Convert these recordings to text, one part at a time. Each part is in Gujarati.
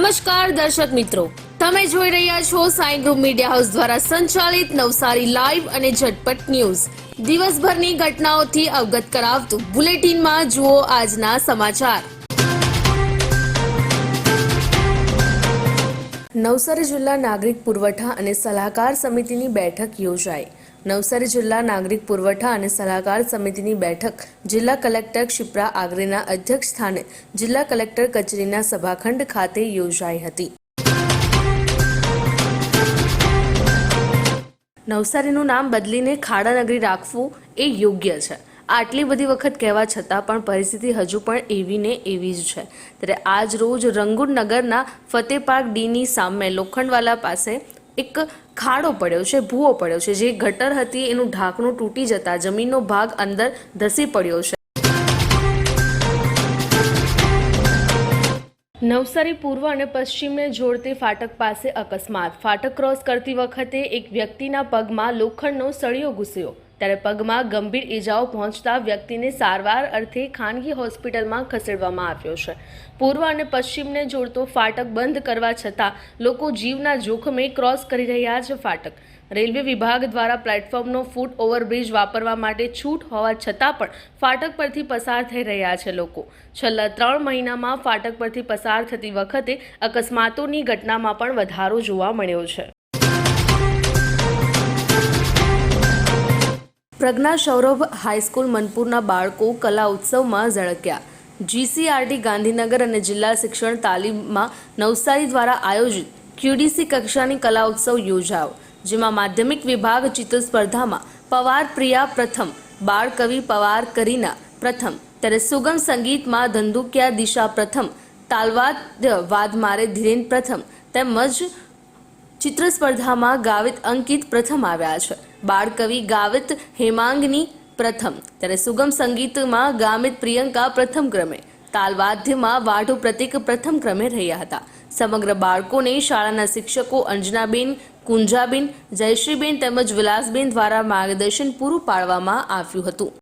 નમસ્કાર દર્શક મિત્રો. તમે જોઈ રહ્યા છો સાઈ ગ્રુપ મીડિયા હાઉસ દ્વારા સંચાલિત નવસારી લાઈવ અને ઝટપટ ન્યૂઝ. દિવસભરની ઘટનાઓથી અવગત કરાવતું બુલેટિનમાં જુઓ આજના સમાચાર. નવસારી જિલ્લા નાગરિક પુરવઠા અને સલાહકાર સમિતિની બેઠક યોજાઈ. નવસારી જિલ્લા નાગરિક પુરવઠા અને સલાહકાર સમિતિની બેઠક જિલ્લા કલેક્ટર ક્ષિપ્રા આગરેના અધ્યક્ષ સ્થાને જિલ્લા કલેક્ટર કચેરીના સભાખંડ ખાતે યોજાઈ હતી. નવસારીનું નામ બદલીને ખાડાનગરી રાખવું એ યોગ્ય છે. આટલી બધી વખત કહેવા છતાં પણ પરિસ્થિતિ હજુ પણ એવી ને એવી જ છે. ત્યારે આજ રોજ રંગૂન નગરના ફતેહ ડીની સામે લોખંડવાલા પાસે એક ખાડો પડ્યો છે, ભૂવો પડ્યો છે. જે ગટર હતી, એનું ઢાંકણું તૂટી જતા જમીનનો ભાગ અંદર ધસી પડ્યો છે. નવસારી પૂર્વ અને પશ્ચિમને જોડતી ફાટક પાસે અકસ્માત. ફાટક ક્રોસ કરતી વખતે એક વ્યક્તિના પગમાં લોખંડનો સળિયો ઘૂસ્યો. ત્યારે પગમાં ગંભીર ઈજાઓ પહોંચતા વ્યક્તિને સારવાર અર્થે ખાનગી હોસ્પિટલમાં ખસેડવામાં આવ્યો છે. પૂર્વ અને પશ્ચિમને જોડતો ફાટક બંધ કરવા છતાં લોકો જીવના જોખમે ક્રોસ કરી રહ્યા છે ફાટક. રેલવે વિભાગ દ્વારા પ્લેટફોર્મનો ફૂટ ઓવરબ્રિજ વાપરવા માટે છૂટ હોવા છતાં પણ ફાટક પરથી પસાર થઈ રહ્યા છે લોકો. છેલ્લા ત્રણ મહિનામાં ફાટક પરથી પસાર થતી વખતે અકસ્માતોની ઘટનામાં પણ વધારો જોવા મળ્યો છે. પ્રજ્ઞા સૌરભ હાઈસ્કૂલ મનપુરના બાળકો કલા ઉત્સવમાં ઝળક્યા. જીસીઆરટી ગાંધીનગર અને જિલ્લા શિક્ષણ તાલીમમાં નવસારી દ્વારા આયોજિત ક્યુડીસી કક્ષાની કલા ઉત્સવ યોજાયો, જેમાં માધ્યમિક વિભાગ ચિત્ર સ્પર્ધામાં પવાર પ્રિયા પ્રથમ, બાળ કવિ પવાર કરીના પ્રથમ, ત્યારે સુગમ સંગીતમાં ધંધુકિયા દિશા પ્રથમ, તાલવાદ્ય વાદમારે ધીરેન પ્રથમ, તેમજ ચિત્ર સ્પર્ધામાં ગાવિત અંકિત પ્રથમ આવ્યા છે. બાળકવિ ગાવિત હેમાંગની પ્રથમ. ત્યારે સુગમ સંગીતમાં ગામિત પ્રિયંકા પ્રથમ ક્રમે. તાલવાદ્યમાં વાઢુ પ્રતિક પ્રથમ ક્રમે રહ્યા હતા. સમગ્ર બાળકોને શાળાના શિક્ષકો અંજનાબેન, કુંજાબેન, જયશ્રીબેન તેમજ વિલાસબેન દ્વારા માર્ગદર્શન પૂરું પાડવામાં આવ્યું હતું.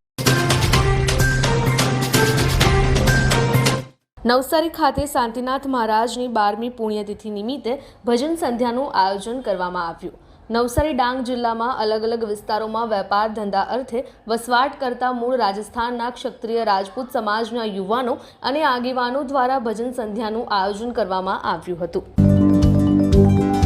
નવસારી ખાતે શાંતિનાથ મહારાજની બારમી પુણ્યતિથિ નિમિત્તે ભજન સંધ્યાનું આયોજન કરવામાં આવ્યું. નવસારી ડાંગ જિલ્લામાં અલગ અલગ વિસ્તારોમાં વેપાર ધંધા અર્થે વસવાટ કરતા મૂળ રાજસ્થાનના ક્ષત્રિય રાજપૂત સમાજના યુવાનો અને આગેવાનો દ્વારા ભજન સંધ્યાનું આયોજન કરવામાં આવ્યું હતું.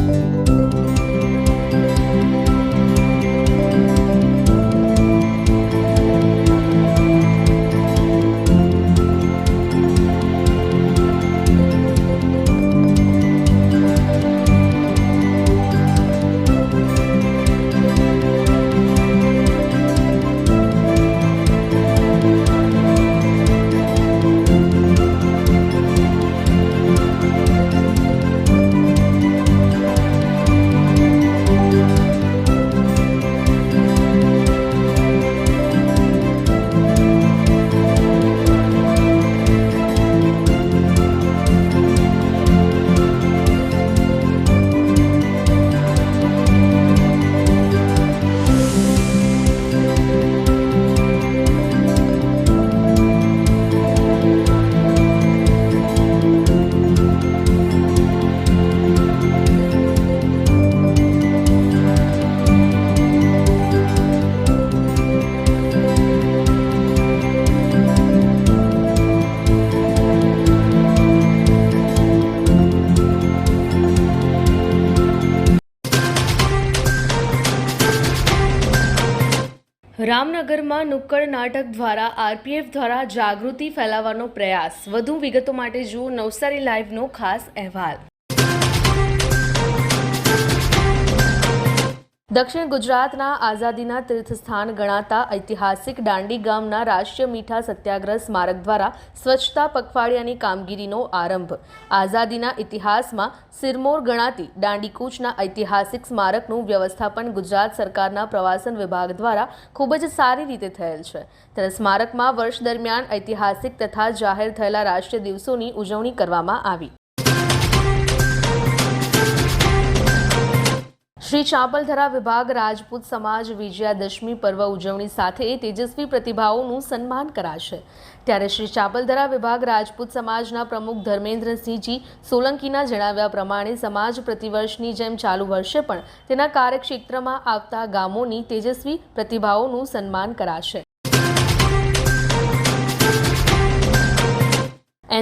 રામનગરમાં નુક્કડ નાટક દ્વારા આરપીએફ દ્વારા જાગૃતિ ફેલાવવાનો પ્રયાસ. વધુ વિગતો માટે જુઓ નવસારી લાઈવનો ખાસ અહેવાલ. દક્ષિણ ગુજરાતના આઝાદીના તીર્થસ્થાન ગણાતા ઐતિહાસિક દાંડી ગામના રાષ્ટ્રીય મીઠા સત્યાગ્રહ સ્મારક દ્વારા સ્વચ્છતા પખવાડિયાની કામગીરીનો આરંભ. આઝાદીના ઇતિહાસમાં સિરમોર ગણાતી દાંડીકૂચના ઐતિહાસિક સ્મારકનું વ્યવસ્થાપન ગુજરાત સરકારના પ્રવાસન વિભાગ દ્વારા ખૂબ જ સારી રીતે થયેલ છે. ત્યારે સ્મારકમાં વર્ષ દરમિયાન ઐતિહાસિક તથા જાહેર થયેલા રાષ્ટ્રીય દિવસોની ઉજવણી કરવામાં આવી. શ્રી ચાંપલધરા વિભાગ રાજપૂત સમાજ વિજયાદશમી પર્વ ઉજવણી સાથે તેજસ્વી પ્રતિભાઓનું સન્માન કરાશે. ત્યારે શ્રી ચાંપલધરા વિભાગ રાજપૂત સમાજના પ્રમુખ ધર્મેન્દ્રસિંહજી સોલંકીના જણાવ્યા પ્રમાણે સમાજ પ્રતિવર્ષની જેમ ચાલુ વર્ષે પણ તેના કાર્યક્ષેત્રમાં આવતા ગામોની તેજસ્વી પ્રતિભાઓનું સન્માન કરાશે.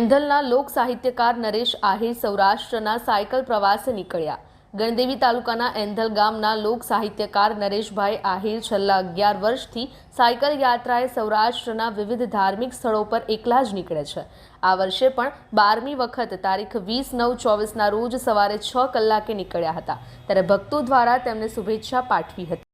એન્ધલના લોક સાહિત્યકાર નરેશ આહિર સૌરાષ્ટ્રના સાયકલ પ્રવાસે નીકળ્યા. ગણદેવી તાલુકાના એન્ધલ ગામના લોક સાહિત્યકાર નરેશભાઈ આહિર છેલ્લા અગિયાર વર્ષથી સાયકલ યાત્રાએ સૌરાષ્ટ્રના વિવિધ ધાર્મિક સ્થળો પર એકલા જ નીકળે છે. આ વર્ષે પણ બારમી વખત તારીખ વીસ નવ ચોવીસના રોજ સવારે છ કલાકે નીકળ્યા હતા. ત્યારે ભક્તો દ્વારા તેમને શુભેચ્છા પાઠવી હતી.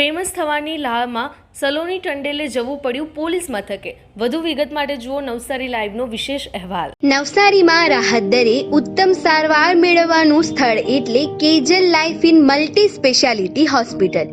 ફેમસ થવાની લાહમાં સલોની ટંડેલે જવું પડ્યું પોલીસ મથકે. વધુ વિગત માટે જુઓ નવસારી લાઈવનો વિશેષ અહેવાલ. નવસારીમાં રાહત દરે ઉત્તમ સારવાર મેળવવાનું સ્થળ એટલે Kejal life in multi speciality hospital.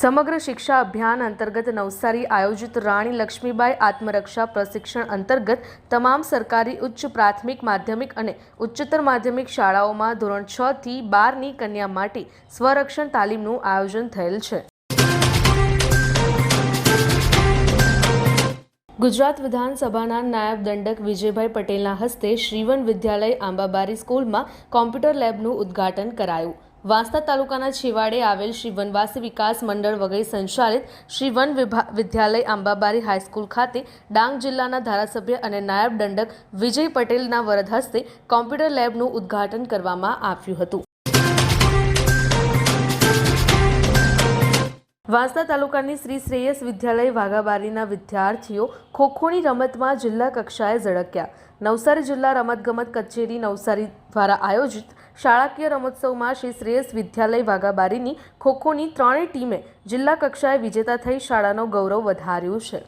સમગ્ર શિક્ષા અભિયાન અંતર્ગત નવસારી આયોજિત રાણી લક્ષ્મીબાઈ આત્મરક્ષા પ્રશિક્ષણ અંતર્ગત તમામ સરકારી ઉચ્ચ પ્રાથમિક માધ્યમિક અને ઉચ્ચતર માધ્યમિક શાળાઓમાં ધોરણ છ થી બારની કન્યા માટે સ્વરક્ષણ તાલીમનું આયોજન થયેલ છે. ગુજરાત વિધાનસભાના નાયબ દંડક વિજયભાઈ પટેલના હસ્તે શ્રીવન વિદ્યાલય આંબાબારી સ્કૂલમાં કોમ્પ્યુટર લેબનું ઉદ્ઘાટન કરાયું. વાંસદા તાલુકાના છેવાડે આવેલ શ્રી વનવાસી વિકાસ મંડળ વગેરે સંચાલિત શ્રી વન વિદ્યાલય આંબાબારી હાઈસ્કૂલ ખાતે ડાંગ જિલ્લાના ધારાસભ્ય અને નાયબ દંડક વિજય પટેલના વરદ હસ્તે કોમ્પ્યુટર લેબનું ઉદ્ઘાટન કરવામાં આવ્યું હતું. વાંસદા તાલુકાની શ્રી શ્રેયસ વિદ્યાલય વાઘાબારીના વિદ્યાર્થીઓ ખોખોની રમતમાં જિલ્લા કક્ષાએ ઝળક્યા. નવસારી જિલ્લા રમતગમત કચેરી નવસારી દ્વારા આયોજિત શાળાકીય રમોત્સવમાં શ્રી શ્રેયસ વિદ્યાલય વાઘાબારીની ખોખોની ત્રણેય ટીમે જિલ્લા કક્ષાએ વિજેતા થઈ શાળાનો ગૌરવ વધાર્યું છે.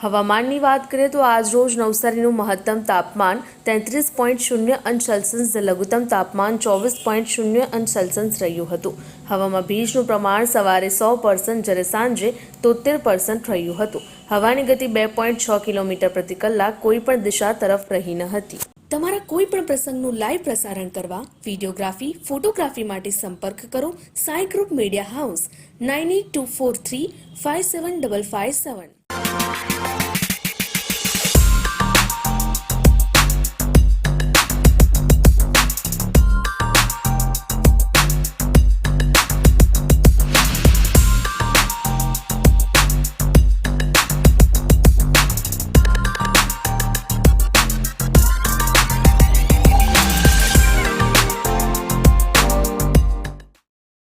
હવામાનની વાત કરીએ તો આજ રોજ નવસારીનું મહત્તમ તાપમાન તેત્રીસ પોઈન્ટ શૂન્ય અંશ સેલ્સિયસ લઘુત્તમ તાપમાન ચોવીસ પોઈન્ટ શૂન્ય અંશ સેલ્સિયસ રહ્યું હતું. હવામાં ભેજનું પ્રમાણ સવારે સો પર્સન્ટ, જ્યારે સાંજે તોતેર પર્સન્ટ રહ્યું હતું. હવાની ગતિ બે પોઈન્ટ છ કિલોમીટર પ્રતિ કલાક કોઈ પણ દિશા તરફ રહી ન હતી. તમારા કોઈ પણ પ્રસંગનું લાઈવ પ્રસારણ કરવા વિડીયોગ્રાફી, ફોટોગ્રાફી માટે સંપર્ક કરો Sai group media house, nine eight two four three five seven double five seven.